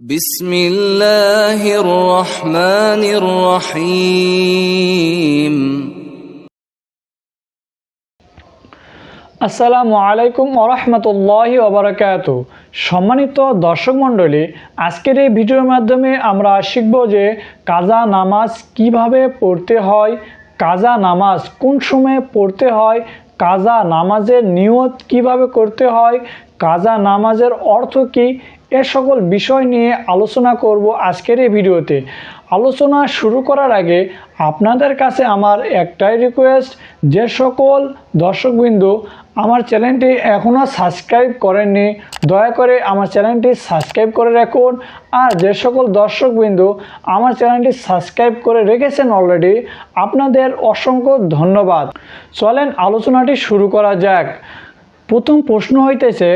بسم الله الرحمن الرحيم আসসালামু আলাইকুম ওরহমতুল্লাহি ওবরাকাত সম্মানিত দর্শক মণ্ডলী আজকের এই ভিডিওর মাধ্যমে আমরা শিখব যে কাজা নামাজ কিভাবে পড়তে হয় কাজা নামাজ কোন সময়ে পড়তে হয় কাজা নামাজের নিয়ত কিভাবে করতে হয় কাজা নামাজের অর্থ কী এ সকল বিষয় নিয়ে আলোচনা করব আজকের এই ভিডিওতে। আলোচনা শুরু করার আগে আপনাদের কাছে আমার একটাই রিকোয়েস্ট যে সকল দর্শকবৃন্দ আমার চ্যানেলটি এখনও সাবস্ক্রাইব করেননি, দয়া করে আমার চ্যানেলটি সাবস্ক্রাইব করে রাখুন। আর যে সকল দর্শকবৃন্দ আমার চ্যানেলটি সাবস্ক্রাইব করে রেখেছেন অলরেডি আপনাদের অসংখ্য ধন্যবাদ। চলেন আলোচনাটি শুরু করা যাক। প্রথম প্রশ্ন হইতেছে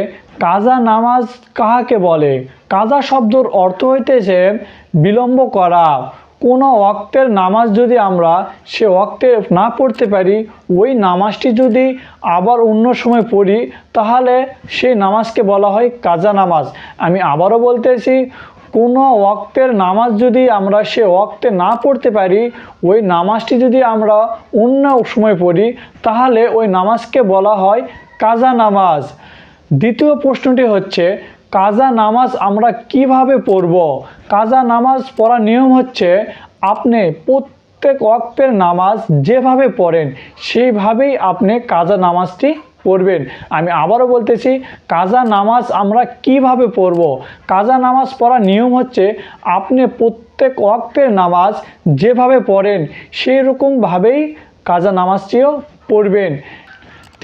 কাজা নামাজ কাহাকে বলে? কাজা শব্দর অর্থ হইতেছে বিলম্ব করা। কোনো ওয়াক্তের নামাজ যদি আমরা সে ওয়াক্তে না পড়তে পারি, ওই নামাজটি যদি আবার অন্য সময় পড়ি, তাহলে সেই নামাজকে বলা হয় কাজা নামাজ। আমি আবারও বলতেছি, কোনো ওয়াক্তের নামাজ যদি আমরা সে ওয়াক্তে না পড়তে পারি, ওই নামাজটি যদি আমরা অন্য সময় পড়ি, তাহলে ওই নামাজকে বলা হয় কাজা নামাজ। দ্বিতীয় প্রশ্নটি হচ্ছে, কাজা নামাজ আমরা কীভাবে পড়ব? কাজা নামাজ পড়ার নিয়ম হচ্ছে, আপনি প্রত্যেক ওয়াক্তের নামাজ যেভাবে পড়েন, সেইভাবেই আপনি কাজা নামাজটি পড়বেন। আমি আবারও বলতেছি, কাজা নামাজ আমরা কীভাবে পড়ব? কাজা নামাজ পড়ার নিয়ম হচ্ছে, আপনি প্রত্যেক ওয়াক্তের নামাজ যেভাবে পড়েন সেই রকমভাবেই কাজা নামাজটিও পড়বেন।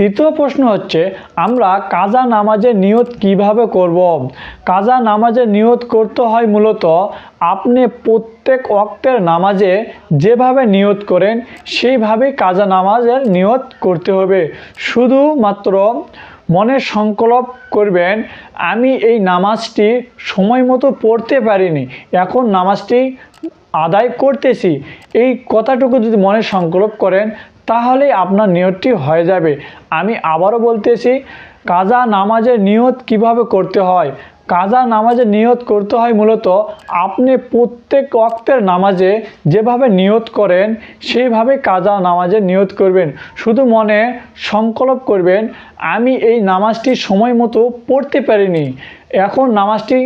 তৃতীয় প্রশ্ন হচ্ছে, আমরা কাজা নামাজের নিয়ত কীভাবে করব। কাজা নামাজের নিয়ত করতে হয় মূলত আপনি প্রত্যেক অক্তের নামাজে যেভাবে নিয়ত করেন সেইভাবেই কাজা নামাজের নিয়ত করতে হবে শুধুমাত্র মনে সংকল্প করবেন, আমি এই নামাজটি সময় মতো পড়তে পারিনি, এখন নামাজটি আদায় করতেছি এই কথাটুকু যদি মনে সংকল্প করেন তাহলে আপনার নিয়তটি হয়ে যাবে। আমি আবারও বলতেছি, কাজা নামাজের নিয়ত কীভাবে করতে হয়? কাজা নামাজের নিয়ত করতে হয় মূলত আপনি প্রত্যেক অক্তের নামাজে যেভাবে নিয়ত করেন, সেইভাবে কাজা নামাজের নিয়ত করবেন। শুধু মনে সংকল্প করবেন, আমি এই নামাজটি সময় মতো পড়তে পারিনি। এখন নামাজটি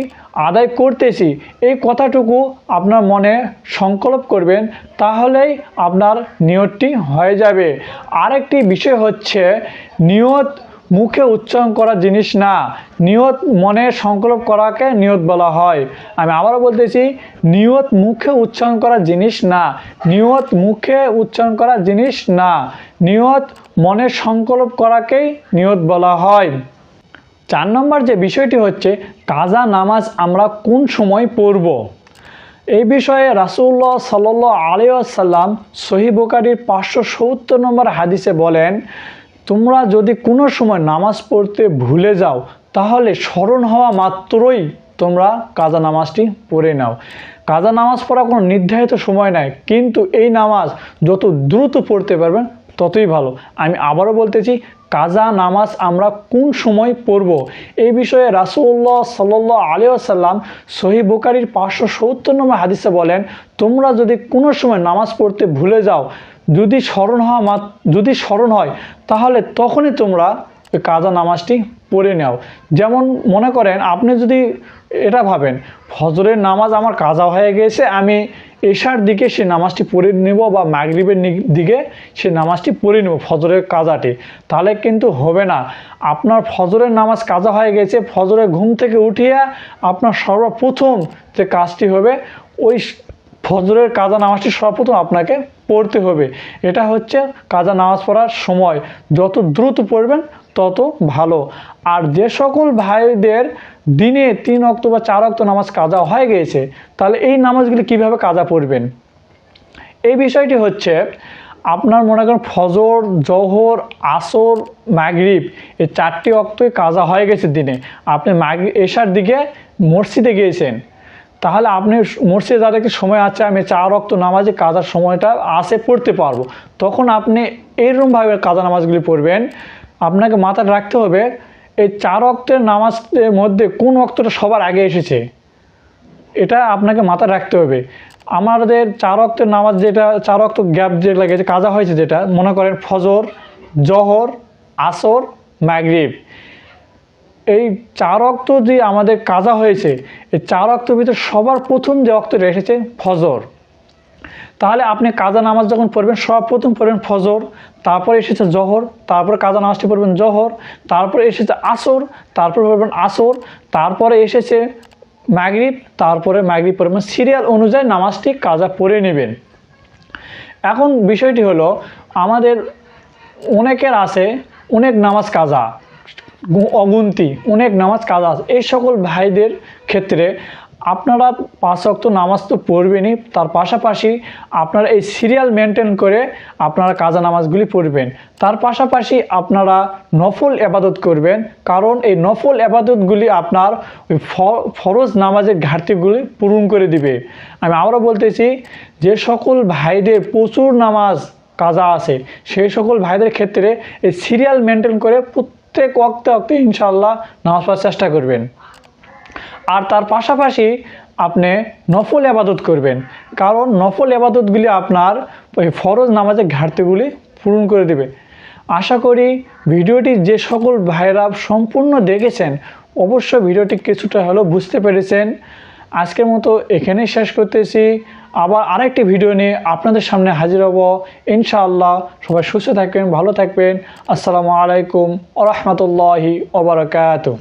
আদায় করতেছি, এই কথাটুকু আপনার মনে সংকল্প করবেন, তাহলেই আপনার নিয়তটি হয়ে যাবে। আরেকটি বিষয় হচ্ছে, নিয়ত মুখে উচ্চারণ করা জিনিস না, নিয়ত মনে সংকল্প করাকে নিয়ত বলা হয়। আমি আবারও বলতেছি, নিয়ত মুখে উচ্চারণ করা জিনিস না, নিয়ত মুখে উচ্চারণ করা জিনিস না, নিয়ত মনে সংকল্প করাকেই নিয়ত বলা হয়। চার নম্বর যে বিষয়টি হচ্ছে কাজা নামাজ আমরা কোন সময় পড়ব? এই বিষয়ে রাসুল্লাহ সাল আলিয়াল্লাম সহি বোকারির পাঁচশো সত্তর নম্বর হাদিসে বলেন, তোমরা যদি কোনো সময় নামাজ পড়তে ভুলে যাও, তাহলে স্মরণ হওয়া মাত্রই তোমরা কাজা নামাজটি পড়ে নাও। কাজা নামাজ পড়া কোনো নির্ধারিত সময় নাই, কিন্তু এই নামাজ যত দ্রুত পড়তে পারবেন ততই ভালো। আমি আবারও বলতেছি কাজা নামাজ আমরা কোন সময় পড়ব? এই বিষয়ে রাসুল্লাহ সাল্ল আলী আসাল্লাম সহি বুকারির পাঁচশো সত্তর নম্বর হাদিসে বলেন, তোমরা যদি কোনো সময় নামাজ পড়তে ভুলে যাও, যদি স্মরণ হওয়া যদি স্মরণ হয়, তাহলে তখনই তোমরা কাজা নামাজটি পড়ে নাও। যেমন মনে করেন, আপনি যদি এটা ভাবেন, ফজরের নামাজ আমার কাজা হয়ে গেছে, আমি এশার দিকে সে নামাজটি পড়ে নেব বা মাগরিবের দিকে সে নামাজটি পড়ে নেব, ফজরের কাজাটি। তাহলে কিন্তু হবে না। আপনার ফজরের নামাজ কাজা হয়ে গেছে ফজরের ঘুম থেকে উঠিয়ে আপনার সর্বপ্রথম যে কাজটি হবে, ওই ফজরের কাজা নামাজটি সর্বপ্রথম আপনাকে পড়তে হবে। এটা হচ্ছে কাজা নামাজ পড়ার সময়। যত দ্রুত পড়বেন তত ভালো। আর যে সকল ভাইদের দিনে তিন অক্ত বা চার অক্ত নামাজ কাজা হয়ে গিয়েছে, তাহলে এই নামাজগুলি কীভাবে কাজা পড়বেন? এই বিষয়টি হচ্ছে, আপনার মনে করেন ফজর, জহর, আসর, মাগরিব, এই চারটি অক্তই কাজা হয়ে গেছে দিনে। আপনি মাগরি, এশার দিকে মসজিদে গিয়েছেন, তাহলে আপনি মসজিদে যাদের একটি সময় আছে, আমি চার অক্ত নামাজে কাজার সময়টা আসে পড়তে পারব। তখন আপনি এইরকমভাবে কাজা নামাজগুলি পড়বেন। আপনাকে মাথায় রাখতে হবে, এই চার অক্তের নামাজের মধ্যে কোন অক্তটা সবার আগে এসেছে? এটা আপনাকে মাথায় রাখতে হবে। আমাদের চার অক্টের নামাজ যেটা, চার অক্ট গ্যাপ যে লেগেছে, কাজা হয়েছে যেটা, মনে করেন ফজর, জহর, আসর, মাগরিব। এই চার অক্ত যে আমাদের কাজা হয়েছে, এই চার অক্তের ভিতরে সবার প্রথম যে অক্তটা এসেছে ফজর। তাহলে আপনি কাজা নামাজ যখন পড়বেন সর্বপ্রথম পড়বেন ফজর, তারপরে এসেছে জহর, তারপরে কাজা নামাজটি পড়বেন জহর, তারপরে এসেছে আসর, তারপরে পড়বেন আসর, তারপরে এসেছে মাগরিব, তারপরে মাগরিব পড়বেন। সিরিয়াল অনুযায়ী নামাজটি কাজা পড়ে নেবেন। এখন বিষয়টি হলো, আমাদের অনেকের আছে, অনেক নামাজ কাজা, অগুন্তি, অনেক নামাজ কাজা আছে। এই সকল ভাইদের ক্ষেত্রে আপনারা পাঁচ অক্ত নামাজ তো পড়বেনই, তার পাশাপাশি আপনারা এই সিরিয়াল মেনটেন করে আপনারা কাজা নামাজগুলি পড়বেন। তার পাশাপাশি আপনারা নফল এবাদত করবেন, কারণ এই নফল এবাদতগুলি আপনার ওই ফরজ নামাজের ঘাটতিগুলি পূরণ করে দিবে। আমি আবারও বলতেছি, যে সকল ভাইদের প্রচুর নামাজ কাজা আছে, সেই সকল ভাইদের ক্ষেত্রে এই সিরিয়াল মেনটেন করে প্রত্যেক অক্তে অক্তে ইনশাল্লাহ নামাজ পড়ার চেষ্টা করবেন। আর তার পাশাপাশি আপনি নফল আবাদত করবেন। কারণ নফল আবাদতগুলি আপনার ওই ফরজ নামাজের ঘাটতিগুলি পূরণ করে দেবে। আশা করি ভিডিওটি যে সকল ভাইরা সম্পূর্ণ দেখেছেন অবশ্য ভিডিওটি কিছুটা হলেও বুঝতে পেরেছেন। আজকের মতো এখানেই শেষ করতেছি। আবার আরেকটি ভিডিও নিয়ে আপনাদের সামনে হাজির হব। ইনশাআল্লাহ সবাই সুস্থ থাকবেন, ভালো থাকবেন। আসসালামু আলাইকুম আ রহমতুল্লাহি ওবরাকাতু